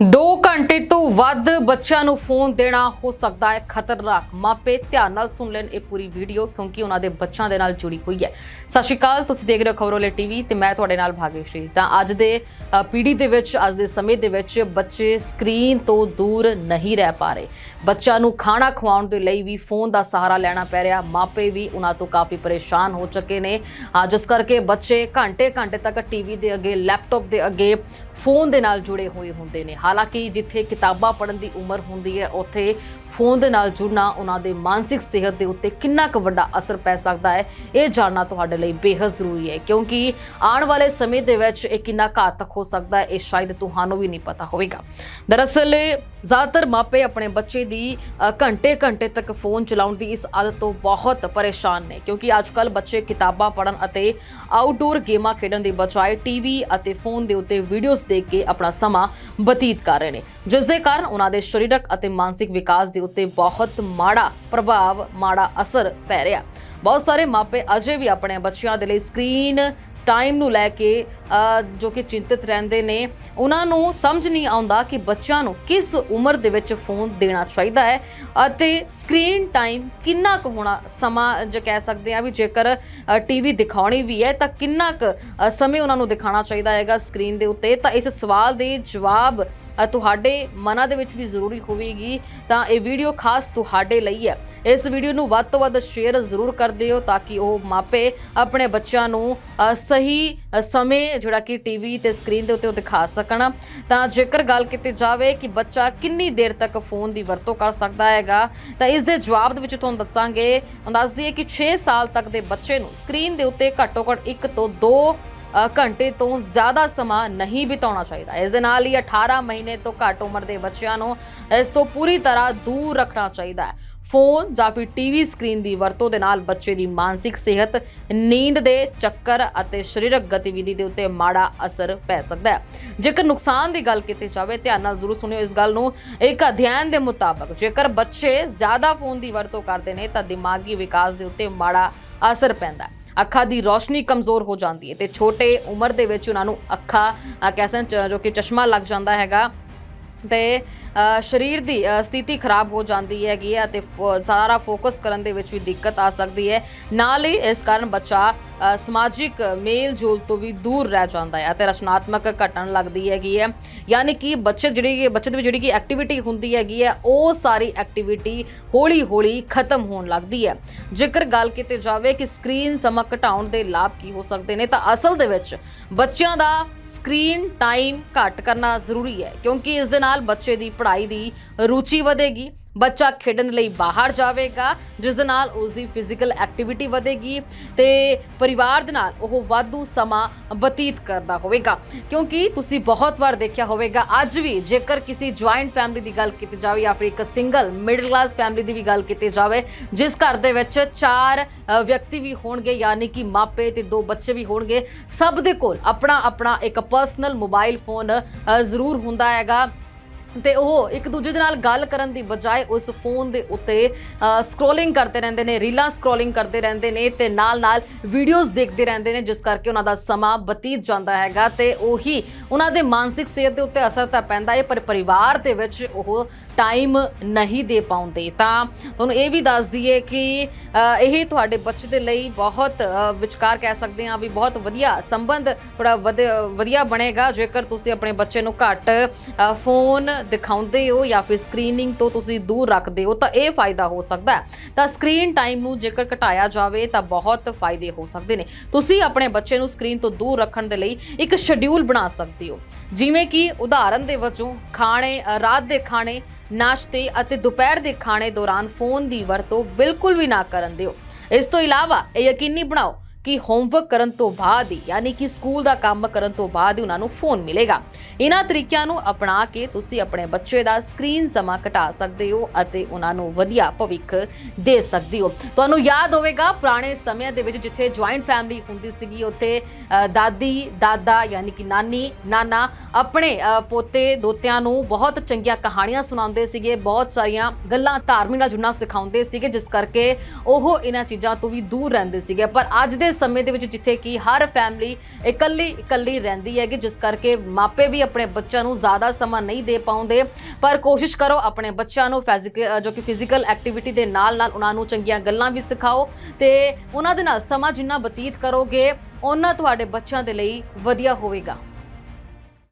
2 ਘੰਟੇ ਤੋਂ ਵੱਧ ਬੱਚਿਆਂ ਨੂੰ ਫੋਨ ਦੇਣਾ ਹੋ ਸਕਦਾ ਹੈ ਖਤਰਨਾਕ। ਮਾਪੇ ਧਿਆਨ ਨਾਲ ਸੁਣ ਲੈਣ ਇਹ ਪੂਰੀ ਵੀਡੀਓ ਕਿਉਂਕਿ ਉਹਨਾਂ ਦੇ ਬੱਚਿਆਂ ਦੇ ਨਾਲ ਜੁੜੀ ਹੋਈ ਹੈ। ਸਤਿ ਸ਼੍ਰੀ ਅਕਾਲ ਤੁਸੀਂ ਦੇਖ ਰਹੇ ਹੋ ਖਬਰੋਲੇ ਟੀਵੀ ਤੇ ਮੈਂ ਤੁਹਾਡੇ ਨਾਲ ਭਾਗੇਸ਼ਰੀ। ਤਾਂ ਅੱਜ ਦੇ ਅ, ਪੀੜ੍ਹੀ ਦੇ ਵਿੱਚ ਅੱਜ ਦੇ ਸਮੇਂ ਦੇ ਵਿੱਚ ਬੱਚੇ ਸਕਰੀਨ ਤੋਂ ਦੂਰ ਨਹੀਂ ਰਹਿ ਪਾ ਰਹੇ। ਬੱਚਿਆਂ ਨੂੰ ਖਾਣਾ ਖਵਾਉਣ ਦੇ ਲਈ ਵੀ ਫੋਨ ਦਾ ਸਹਾਰਾ ਲੈਣਾ ਪੈ ਰਿਹਾ। ਮਾਪੇ ਵੀ ਉਹਨਾਂ ਤੋਂ ਕਾਫੀ ਪਰੇਸ਼ਾਨ ਹੋ ਚੁੱਕੇ ਨੇ। ਜਿਸ ਕਰਕੇ ਬੱਚੇ ਘੰਟੇ ਘੰਟੇ ਤੱਕ ਟੀਵੀ ਦੇ ਅੱਗੇ ਲੈਪਟਾਪ ਦੇ ਅੱਗੇ ਫੋਨ ਦੇ ਨਾਲ ਜੁੜੇ ਹੋਏ ਹੁੰਦੇ ਨੇ। ਹਾਲਾਂਕਿ ਜਿੱਥੇ ਕਿਤਾਬਾਂ ਪੜ੍ਹਨ ਦੀ ਉਮਰ ਹੁੰਦੀ ਹੈ, ਉੱਥੇ ਫੋਨ ਦੇ ਨਾਲ ਜੁੜਨਾ ਉਹਨਾਂ ਦੇ ਮਾਨਸਿਕ ਸਿਹਤ ਦੇ ਉੱਤੇ ਕਿੰਨਾ ਕੁ ਵੱਡਾ ਅਸਰ ਪੈ ਸਕਦਾ ਹੈ, ਇਹ ਜਾਣਨਾ ਤੁਹਾਡੇ ਲਈ ਬੇहद ਜ਼ਰੂਰੀ ਹੈ। ਕਿਉਂਕਿ ਆਉਣ ਵਾਲੇ ਸਮੇਂ ਦੇ ਵਿੱਚ ਇਹ ਕਿੰਨਾ ਘਾਤਕ ਹੋ ਸਕਦਾ ਹੈ, ਇਹ ਸ਼ਾਇਦ ਤੁਹਾਨੂੰ ਵੀ ਨਹੀਂ ਪਤਾ ਹੋਵੇਗਾ। ਦਰਅਸਲ, ਜ਼ਿਆਦਾਤਰ ਮਾਪੇ ਆਪਣੇ ਬੱਚੇ ਦੀ ਘੰਟੇ ਘੰਟੇ ਤੱਕ ਫੋਨ ਚਲਾਉਣ ਦੀ ਇਸ ਆਦਤ ਤੋਂ ਬਹੁਤ ਪਰੇਸ਼ਾਨ ਨੇ। ਕਿਉਂਕਿ ਅੱਜਕੱਲ ਬੱਚੇ ਕਿਤਾਬਾਂ ਪੜ੍ਹਨ ਅਤੇ ਆਊਟਡੋਰ ਗੇਮਾਂ ਖੇਡਣ ਦੀ ਬਜਾਏ ਟੀਵੀ ਅਤੇ ਫੋਨ ਦੇ ਉੱਤੇ ਵੀਡੀਓਜ਼ ਦੇ ਕੇ ਆਪਣਾ ਸਮਾਂ ਬਤੀਤ ਕਰ ਰਹੇ ਨੇ। ਜਿਸ ਦੇ ਕਾਰਨ ਉਹਨਾਂ ਦੇ ਸਰੀਰਕ ਅਤੇ ਮਾਨਸਿਕ ਵਿਕਾਸ ਦੇ ਉੱਤੇ ਬਹੁਤ ਮਾੜਾ ਪ੍ਰਭਾਵ, ਮਾੜਾ ਅਸਰ ਪੈ ਰਿਹਾ। ਬਹੁਤ ਸਾਰੇ ਮਾਪੇ ਅਜੇ ਵੀ ਆਪਣੇ ਬੱਚਿਆਂ ਦੇ ਲਈ ਸਕਰੀਨ ਟਾਈਮ ਨੂੰ ਲੈ ਕੇ ਜੋ ਕਿ ਚਿੰਤਤ ਰਹਿੰਦੇ ਨੇ, ਉਹਨਾਂ ਨੂੰ ਸਮਝ ਨਹੀਂ ਆਉਂਦਾ ਕਿ ਬੱਚਿਆਂ ਨੂੰ ਕਿਸ ਉਮਰ ਦੇ ਵਿੱਚ ਫੋਨ ਦੇਣਾ ਚਾਹੀਦਾ ਹੈ ਅਤੇ ਸਕਰੀਨ ਟਾਈਮ ਕਿੰਨਾ ਕੁ ਹੋਣਾ ਸਮਾਂ, ਜੇ ਕਹਿ ਸਕਦੇ ਆ ਵੀ ਜੇਕਰ ਟੀਵੀ ਦਿਖਾਉਣੀ ਵੀ ਹੈ, ਤਾਂ ਕਿੰਨਾ ਕੁ ਸਮੇਂ ਉਹਨਾਂ ਨੂੰ ਦਿਖਾਉਣਾ ਚਾਹੀਦਾ ਹੈਗਾ ਸਕਰੀਨ ਦੇ ਉੱਤੇ। ਤਾਂ ਇਸ ਸਵਾਲ ਦੇ ਜਵਾਬ ਤੁਹਾਡੇ ਮਨਾਂ ਦੇ ਵਿੱਚ ਵੀ ਜ਼ਰੂਰੀ ਹੋਵੇਗੀ, ਤਾਂ ਇਹ ਵੀਡੀਓ ਖਾਸ ਤੁਹਾਡੇ ਲਈ ਹੈ। ਇਸ ਵੀਡੀਓ ਨੂੰ ਵੱਧ ਤੋਂ ਵੱਧ ਸ਼ੇਅਰ ਜ਼ਰੂਰ ਕਰ ਦਿਓ ਤਾਂ ਕਿ ਉਹ ਮਾਪੇ ਆਪਣੇ ਬੱਚਿਆਂ ਨੂੰ ਸਹੀ ਸਮੇਂ ਜਿਹੜਾ ਕਿ ਟੀਵੀ ਤੇ ਸਕਰੀਨ ਦੇ ਉੱਤੇ ਉਹ ਦਿਖਾ ਸਕਣ। ਤਾਂ ਜੇਕਰ ਗੱਲ ਕੀਤੀ ਜਾਵੇ ਕਿ ਬੱਚਾ ਕਿੰਨੀ ਦੇਰ ਤੱਕ ਫੋਨ ਦੀ ਵਰਤੋਂ ਕਰ ਸਕਦਾ ਹੈਗਾ, ਤਾਂ ਇਸ ਦੇ ਜਵਾਬ ਦੇ ਵਿੱਚ ਤੁਹਾਨੂੰ ਦੱਸਾਂਗੇ। ਦੱਸ ਦਈਏ ਕਿ 6 ਸਾਲ ਤੱਕ ਦੇ ਬੱਚੇ ਨੂੰ ਸਕਰੀਨ ਦੇ ਉੱਤੇ ਘੱਟੋ ਘੱਟ 1 ਤੋਂ 2 ਘੰਟੇ ਤੋਂ ਜ਼ਿਆਦਾ ਸਮਾਂ ਨਹੀਂ ਬਿਤਾਉਣਾ ਚਾਹੀਦਾ। ਇਸ ਦੇ ਨਾਲ ਹੀ 18 ਮਹੀਨੇ ਤੋਂ ਘੱਟ ਉਮਰ ਦੇ ਬੱਚਿਆਂ ਨੂੰ ਇਸ ਤੋਂ ਪੂਰੀ ਤਰ੍ਹਾਂ ਦੂਰ ਰੱਖਣਾ ਚਾਹੀਦਾ ਹੈ। ਫੋਨ ਜਾਂ ਫਿਰ ਟੀਵੀ ਸਕਰੀਨ ਦੀ ਵਰਤੋਂ ਦੇ ਨਾਲ ਬੱਚੇ ਦੀ ਮਾਨਸਿਕ ਸਿਹਤ, ਨੀਂਦ ਦੇ ਚੱਕਰ ਅਤੇ ਸਰੀਰਕ ਗਤੀਵਿਧੀ ਦੇ ਉੱਤੇ ਮਾੜਾ ਅਸਰ ਪੈ ਸਕਦਾ ਹੈ। ਜੇਕਰ ਨੁਕਸਾਨ ਦੀ ਗੱਲ ਕੀਤੀ ਜਾਵੇ, ਧਿਆਨ ਨਾਲ ਜ਼ਰੂਰ ਸੁਣਿਓ ਇਸ ਗੱਲ ਨੂੰ। ਇੱਕ ਅਧਿਐਨ ਦੇ ਮੁਤਾਬਕ, ਜੇਕਰ ਬੱਚੇ ਜ਼ਿਆਦਾ ਫੋਨ ਦੀ ਵਰਤੋਂ ਕਰਦੇ ਨੇ ਤਾਂ ਦਿਮਾਗੀ ਵਿਕਾਸ ਦੇ ਉੱਤੇ ਮਾੜਾ ਅਸਰ ਪੈਂਦਾ ਹੈ। ਅੱਖਾਂ ਦੀ ਰੋਸ਼ਨੀ ਕਮਜ਼ੋਰ ਹੋ ਜਾਂਦੀ ਹੈ ਤੇ ਛੋਟੇ ਉਮਰ ਦੇ ਵਿੱਚ ਉਹਨਾਂ ਨੂੰ ਅੱਖਾਂ ਅ, ਕਹਿ ਸਕਦੇ ਹਾਂ, ਜੋ ਕਿ ਚਸ਼ਮਾ ਲੱਗ ਜਾਂਦਾ ਹੈਗਾ ਤੇ ਸਰੀਰ ਦੀ ਸਥਿਤੀ ਖਰਾਬ ਹੋ ਜਾਂਦੀ ਹੈਗੀ ਹੈ ਅਤੇ ਸਾਰਾ ਫੋਕਸ ਕਰਨ ਦੇ ਵਿੱਚ ਵੀ ਦਿੱਕਤ ਆ ਸਕਦੀ ਹੈ। ਨਾਲ ਹੀ ਇਸ ਕਾਰਨ ਬੱਚਾ ਸਮਾਜਿਕ ਮੇਲ ਜੋਲ ਤੋਂ ਵੀ ਦੂਰ ਰਹਿ ਜਾਂਦਾ ਹੈ ਅਤੇ ਰਚਨਾਤਮਕ ਘਟਣ ਲੱਗਦੀ ਹੈਗੀ ਹੈ। ਯਾਨੀ ਕਿ ਬੱਚੇ ਜਿਹੜੀ ਕਿ ਬੱਚੇ ਦੇ ਵਿੱਚ ਜਿਹੜੀ ਕਿ ਐਕਟੀਵਿਟੀ ਹੁੰਦੀ ਹੈਗੀ ਹੈ, ਉਹ ਸਾਰੀ ਐਕਟੀਵਿਟੀ ਹੌਲੀ ਹੌਲੀ ਖਤਮ ਹੋਣ ਲੱਗਦੀ ਹੈ। ਜੇਕਰ ਗੱਲ ਕੀਤੀ ਜਾਵੇ ਕਿ ਸਕਰੀਨ ਸਮਾਂ ਘਟਾਉਣ ਦੇ ਲਾਭ ਕੀ ਹੋ ਸਕਦੇ ਨੇ, ਤਾਂ ਅਸਲ ਦੇ ਵਿੱਚ ਬੱਚਿਆਂ ਦਾ ਸਕਰੀਨ ਟਾਈਮ ਘੱਟ ਕਰਨਾ ਜ਼ਰੂਰੀ ਹੈ, ਕਿਉਂਕਿ ਇਸ ਦੇ ਨਾਲ ਬੱਚੇ ਦੀ ਪੜ੍ਹਾਈ ਦੀ ਰੁਚੀ ਵਧੇਗੀ ਬੱਚਾ ਖੇਡਣ ਲਈ ਬਾਹਰ ਜਾਵੇਗਾ, ਜਿਸ ਦੇ ਨਾਲ ਉਸ ਦੀ ਫਿਜ਼ੀਕਲ ਐਕਟੀਵਿਟੀ ਵਧੇਗੀ ਤੇ ਪਰਿਵਾਰ ਦੇ ਨਾਲ ਉਹ ਵਾਧੂ ਸਮਾਂ ਬਤੀਤ ਕਰਦਾ ਹੋਵੇਗਾ। ਕਿਉਂਕਿ ਤੁਸੀਂ ਬਹੁਤ ਵਾਰ ਦੇਖਿਆ ਹੋਵੇਗਾ, ਅੱਜ ਵੀ ਜੇਕਰ ਕਿਸੇ ਜੁਆਇੰਟ ਫੈਮਿਲੀ ਦੀ ਗੱਲ ਕੀਤੀ ਜਾਵੇ ਜਾਂ ਫਿਰ ਇੱਕ ਸਿੰਗਲ ਮਿਡਲ ਕਲਾਸ ਫੈਮਿਲੀ ਦੀ ਵੀ ਗੱਲ ਕੀਤੀ ਜਾਵੇ, ਜਿਸ ਘਰ ਦੇ ਵਿੱਚ ਚਾਰ ਵਿਅਕਤੀ ਵੀ ਹੋਣਗੇ ਯਾਨੀ ਕਿ ਮਾਪੇ ਤੇ ਦੋ ਬੱਚੇ ਵੀ ਹੋਣਗੇ, ਸਭ ਦੇ ਕੋਲ ਆਪਣਾ ਆਪਣਾ ਇੱਕ ਪਰਸਨਲ ਮੋਬਾਈਲ ਫੋਨ ਜ਼ਰੂਰ ਹੁੰਦਾ ਹੈਗਾ। ਤੇ ਉਹ ਇੱਕ ਦੂਜੇ ਦੇ ਨਾਲ ਗੱਲ ਕਰਨ ਦੀ ਬਜਾਏ ਉਸ ਫੋਨ ਦੇ ਉੱਤੇ ਸਕਰੋਲਿੰਗ ਕਰਦੇ ਰਹਿੰਦੇ ਨੇ, ਰੀਲਾਂ ਸਕਰੋਲਿੰਗ ਕਰਦੇ ਰਹਿੰਦੇ ਨੇ ਤੇ ਨਾਲ-ਨਾਲ ਵੀਡੀਓਜ਼ ਦੇਖਦੇ ਰਹਿੰਦੇ ਨੇ, ਜਿਸ ਕਰਕੇ ਉਹਨਾਂ ਦਾ ਸਮਾਂ ਬਤੀਤ ਜਾਂਦਾ ਹੈਗਾ ਤੇ ਉਹੀ ਉਹਨਾਂ ਦੇ ਮਾਨਸਿਕ ਸਿਹਤ ਦੇ ਉੱਤੇ ਅਸਰ ਤਾਂ ਪੈਂਦਾ ਹੈ ਪਰ ਪਰਿਵਾਰ ਦੇ ਵਿੱਚ ਉਹ ਟਾਈਮ ਨਹੀਂ ਦੇ ਪਾਉਂਦੇ। ਤਾਂ ਤੁਹਾਨੂੰ ਇਹ ਵੀ ਦੱਸ ਦਈਏ ਕਿ ਇਹ ਤੁਹਾਡੇ ਬੱਚੇ ਦੇ ਲਈ ਬਹੁਤ ਵਿਚਕਾਰ ਕਹਿ ਸਕਦੇ ਹਾਂ ਵੀ ਬਹੁਤ ਵਧੀਆ ਸੰਬੰਧ ਥੋੜਾ ਵਧੀਆ ਬਣੇਗਾ। ਜੇਕਰ ਤੁਸੀਂ ਆਪਣੇ ਬੱਚੇ ਨੂੰ ਘੱਟ ਫੋਨ ਦਿਖਾਉਂਦੇ ਹੋ ਜਾਂ ਫਿਰ ਸਕਰੀਨਿੰਗ ਤੋਂ ਤੁਸੀਂ ਦੂਰ ਰੱਖਦੇ ਹੋ, ਤਾਂ ਇਹ ਫਾਇਦਾ ਹੋ ਸਕਦਾ ਹੈ। ਤਾਂ ਸਕਰੀਨ ਟਾਈਮ ਨੂੰ ਜੇਕਰ ਘਟਾਇਆ ਜਾਵੇ, ਤਾਂ ਬਹੁਤ ਫਾਇਦੇ ਹੋ ਸਕਦੇ ਨੇ। ਤੁਸੀਂ ਆਪਣੇ ਬੱਚੇ ਨੂੰ ਸਕਰੀਨ ਤੋਂ ਦੂਰ ਰੱਖਣ ਦੇ ਲਈ ਇੱਕ ਸ਼ਡਿਊਲ ਬਣਾ ਸਕਦੇ ਹੋ। ਜਿਵੇਂ ਕਿ ਉਦਾਹਰਨ ਦੇ ਵਜੋਂ, ਖਾਣੇ ਰਾਤ ਦੇ ਖਾਣੇ, ਨਾਸ਼ਤੇ ਅਤੇ ਦੁਪਹਿਰ ਦੇ ਖਾਣੇ ਦੌਰਾਨ ਫੋਨ ਦੀ ਵਰਤੋਂ ਬਿਲਕੁਲ ਵੀ ਨਾ ਕਰਨ ਦਿਓ। ਇਸ ਤੋਂ ਇਲਾਵਾ ਇਹ ਯਕੀਨੀ ਬਣਾਓ ਕਿ ਹੋਮਵਰਕ ਕਰਨ ਤੋਂ ਬਾਅਦ ਹੀ, ਯਾਨੀ ਕਿ ਸਕੂਲ ਦਾ ਕੰਮ ਕਰਨ ਤੋਂ ਬਾਅਦ ਹੀ ਉਹਨਾਂ ਨੂੰ ਫੋਨ ਮਿਲੇਗਾ। ਇਹਨਾਂ ਤਰੀਕਿਆਂ ਨੂੰ ਅਪਣਾ ਕੇ ਤੁਸੀਂ ਆਪਣੇ ਬੱਚੇ ਦਾ ਸਕਰੀਨ ਸਮਾਂ ਘਟਾ ਸਕਦੇ ਹੋ ਅਤੇ ਉਹਨਾਂ ਨੂੰ ਵਧੀਆ ਭਵਿੱਖ ਦੇ ਸਕਦੇ ਹੋ। ਤੁਹਾਨੂੰ ਯਾਦ ਹੋਵੇਗਾ ਪੁਰਾਣੇ ਸਮਿਆਂ ਦੇ ਵਿੱਚ ਜਿੱਥੇ ਜੁਆਇੰਟ ਫੈਮਿਲੀ ਹੁੰਦੀ ਸੀਗੀ, ਉੱਥੇ ਦਾਦੀ, ਦਾਦਾ, ਯਾਨੀ ਕਿ ਨਾਨੀ, ਨਾਨਾ ਆਪਣੇ ਪੋਤੇ, ਦੋਤਿਆਂ ਨੂੰ ਬਹੁਤ ਚੰਗੀਆਂ ਕਹਾਣੀਆਂ ਸੁਣਾਉਂਦੇ ਸੀਗੇ, ਬਹੁਤ ਸਾਰੀਆਂ ਗੱਲਾਂ ਧਾਰਮਿਕ ਨਾਲ ਜੁੜਨਾ ਸਿਖਾਉਂਦੇ ਸੀਗੇ, ਜਿਸ ਕਰਕੇ ਉਹ ਇਹਨਾਂ ਚੀਜ਼ਾਂ ਤੋਂ ਵੀ ਦੂਰ ਰਹਿੰਦੇ ਸੀਗੇ। ਪਰ ਅੱਜ ਦੇ ਸਮੇਂ ਦੇ ਵਿੱਚ ਜਿੱਥੇ ਕਿ ਹਰ ਫੈਮਿਲੀ ਇਕੱਲੀ ਇਕੱਲੀ ਰਹਿੰਦੀ ਹੈਗੀ, ਜਿਸ ਕਰਕੇ ਮਾਪੇ ਵੀ ਆਪਣੇ ਬੱਚਿਆਂ ਨੂੰ ਜ਼ਿਆਦਾ ਸਮਾਂ ਨਹੀਂ ਦੇ ਪਾਉਂਦੇ। ਪਰ ਕੋਸ਼ਿਸ਼ ਕਰੋ ਆਪਣੇ ਬੱਚਿਆਂ ਨੂੰ ਫਿਜ਼ੀਕਲ ਜੋ ਕਿ ਫਿਜ਼ੀਕਲ ਐਕਟੀਵਿਟੀ ਦੇ ਨਾਲ ਨਾਲ ਉਹਨਾਂ ਨੂੰ ਚੰਗੀਆਂ ਗੱਲਾਂ ਵੀ ਸਿਖਾਓ ਤੇ ਉਹਨਾਂ ਦੇ ਨਾਲ ਸਮਾਂ ਜਿੰਨਾ ਬਤੀਤ ਕਰੋਗੇ, ਉਹਨਾਂ ਤੁਹਾਡੇ ਬੱਚਿਆਂ ਦੇ ਲਈ ਵਧੀਆ ਹੋਵੇਗਾ।